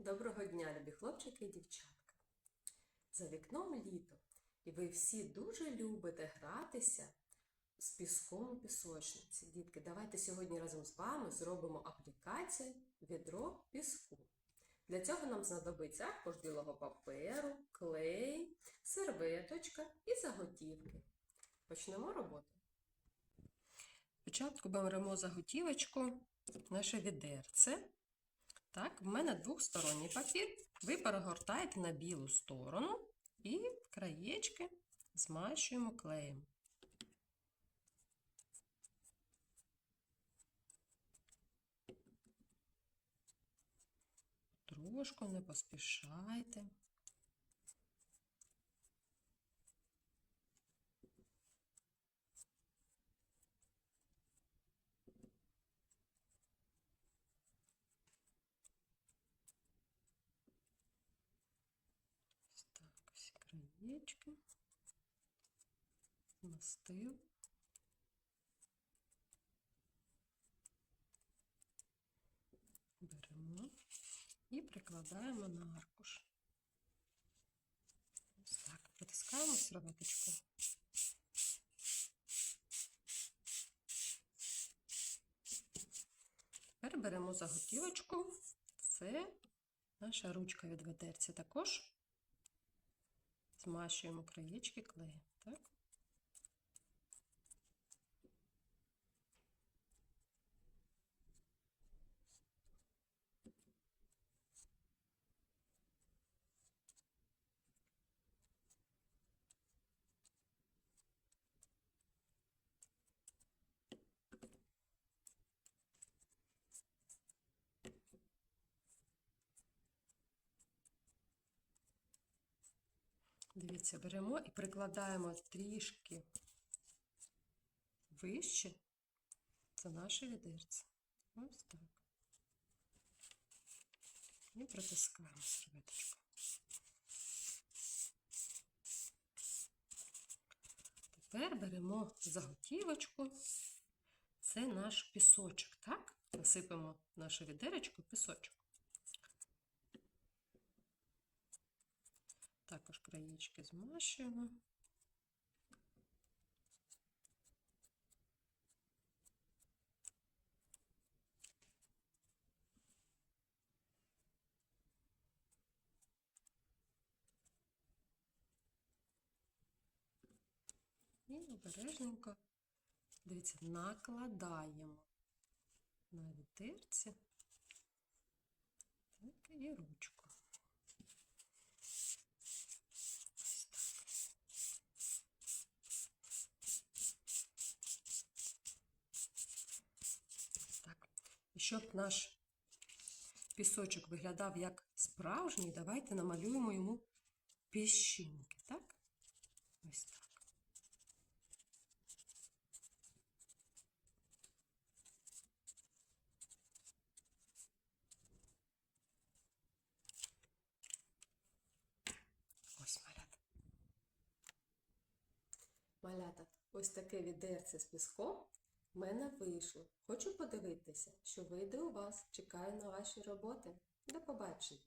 Доброго дня, любі хлопчики і дівчатка. За вікном літо, і ви всі дуже любите гратися з піском у пісочниці. Дітки, давайте сьогодні разом з вами зробимо аплікацію відро піску. Для цього нам знадобиться аркуш білого паперу, клей, серветочка і заготівки. Почнемо роботу. Спочатку беремо заготівочку, наше відерце. Так, в мене двохсторонній папір. Ви перегортаєте на білу сторону і краєчки змащуємо клеєм. Трошку не поспішайте. Ось так, всі краєчки. Мастив. Беремо і прикладаємо на аркуш. Ось так, притискаємо серветочку. Тепер беремо заготівочку. Це наша ручка від ведерця. Також змащуємо краєчки клеєм. Так? Дивіться, беремо і прикладаємо трішки вище за наше відерце. Ось так. І притискаємо серветочку. Тепер беремо заготівочку. Це наш пісочок, так? Насипемо наше відеречко пісочок. Також краєчки змащуємо. І обережненько, дивіться, накладаємо на вітерці так, і ручку. Щоб наш пісочок виглядав як справжній, давайте намалюємо йому піщинки, так? Ось так. Ось малята. Малята, ось таке відерце з піском в мене вийшло. Хочу подивитися, що вийде у вас. Чекаю на ваші роботи. До побачення!